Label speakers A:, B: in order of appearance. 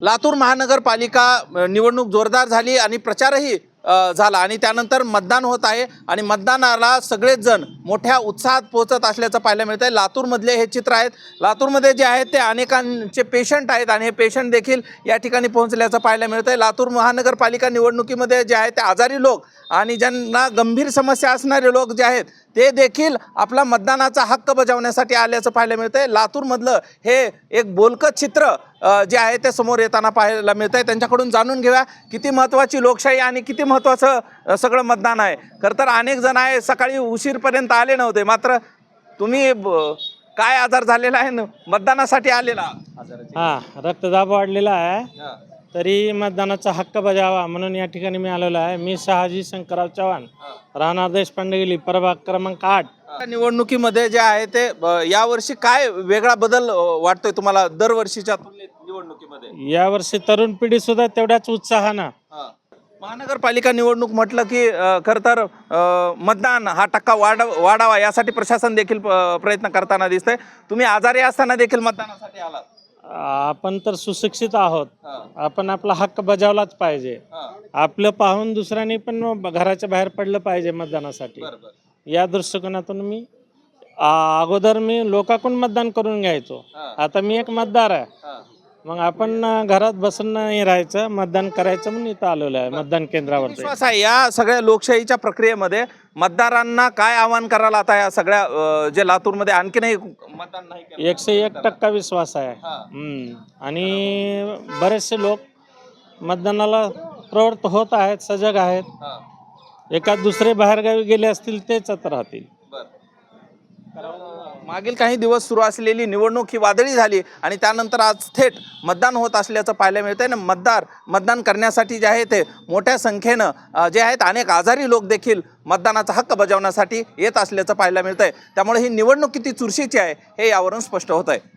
A: लातूर महानगरपालिका निवडणूक जोरदार झाली आणि प्रचारही झाला आणि त्यानंतर मतदान होत आहे आणि मतदानाला सगळेच जण मोठ्या उत्साहात पोहोचत असल्याचं पाहायला मिळत आहे. लातूरमधले हे चित्र आहेत. लातूरमध्ये जे आहेत ते अनेकांचे पेशंट आहेत आणि हे पेशंट देखील या ठिकाणी पोहोचल्याचं पाहायला मिळत आहे. लातूर महानगरपालिका निवडणुकीमध्ये जे आहे ते आजारी लोक आणि ज्यांना गंभीर समस्या असणारे लोक जे आहेत ते देखील आपला मतदानाचा हक्क बजावण्यासाठी आल्याचं पाहायला मिळतंय लातूरमधलं हे एक बोलकं चित्र जे आहे ते समोर येताना पाहायला मिळत आहे त्यांच्याकडून जाणून घेऊया किती महत्त्वाची लोकशाही आणि किती महत्त्वाचं सगळं मतदान आहे. खरं तर अनेक जण आहे सकाळी उशीरपर्यंत आले नव्हते. मात्र तुम्ही काय आजार झालेला आहे? मतदानासाठी आलेला.
B: हा रक्तदाब वाढलेला आहे. तरी मतदानाचा हक्क बजावा म्हणून या ठिकाणी मी आलेलो आहे. मी शहाजी शंकरराव चव्हाण राहणार देशपांडे गेली प्रभाग क्रमांक आठ.
A: निवडणुकीमध्ये जे आहे ते यावर्षी काय वेगळा बदल वाटतोय तुम्हाला दरवर्षीच्या निवडणुकीमध्ये?
B: यावर्षी तरुण पिढी सुद्धा तेवढ्याच उत्साहानं.
A: महानगरपालिका निवडणूक म्हटलं की खरं तर मतदान हा टक्का वाढ वाढावा यासाठी प्रशासन देखील प्रयत्न करताना दिसतंय. तुम्ही आजारी असताना देखील मतदानासाठी आलात.
B: आपण तर सुशिक्षित आहोत. आपण आपला हक्क बजावलाच पाहिजे. आपलं पाहून दुसऱ्यांनी पण घराच्या बाहेर पडलं पाहिजे मतदानासाठी. या दृष्टिकोनातून मी अगोदर मी लोकांकडून मतदान करून घ्यायचो. आता मी एक मतदार आहे. मग आपण घरात बसून नाही राहायचं मतदान करायचं म्हणून इथं आलेलो आहे मतदान केंद्रावरती.
A: विश्वास आहे या सगळ्या लोकशाहीच्या प्रक्रियेमध्ये मतदारांना काय आव्हान करायला आता या सगळ्या अ, जे लातूरमध्ये आणखीनही मतदान नाही केलं?
B: एकशे एक टक्का विश्वास आहे. हम्म. आणि बरेचसे लोक मतदानाला प्रवृत्त होत आहेत सजग आहेत. एखाद दुसरे बाहेरगावी गेले असतील तेच राहतील.
A: मागील काही दिवस सुरू असलेली निवडणूक ही वादळी झाली आणि त्यानंतर आज थेट मतदान होत असल्याचं पाहायला मिळतंय. ना मतदार मतदान करण्यासाठी जे आहे ते मोठ्या संख्येनं जे आहेत अनेक आजारी लोक देखील मतदानाचा हक्क बजावण्यासाठी येत असल्याचं पाहायला मिळतं आहे त्यामुळे ही निवडणूक किती चुरशीची आहे हे यावरून स्पष्ट होत आहे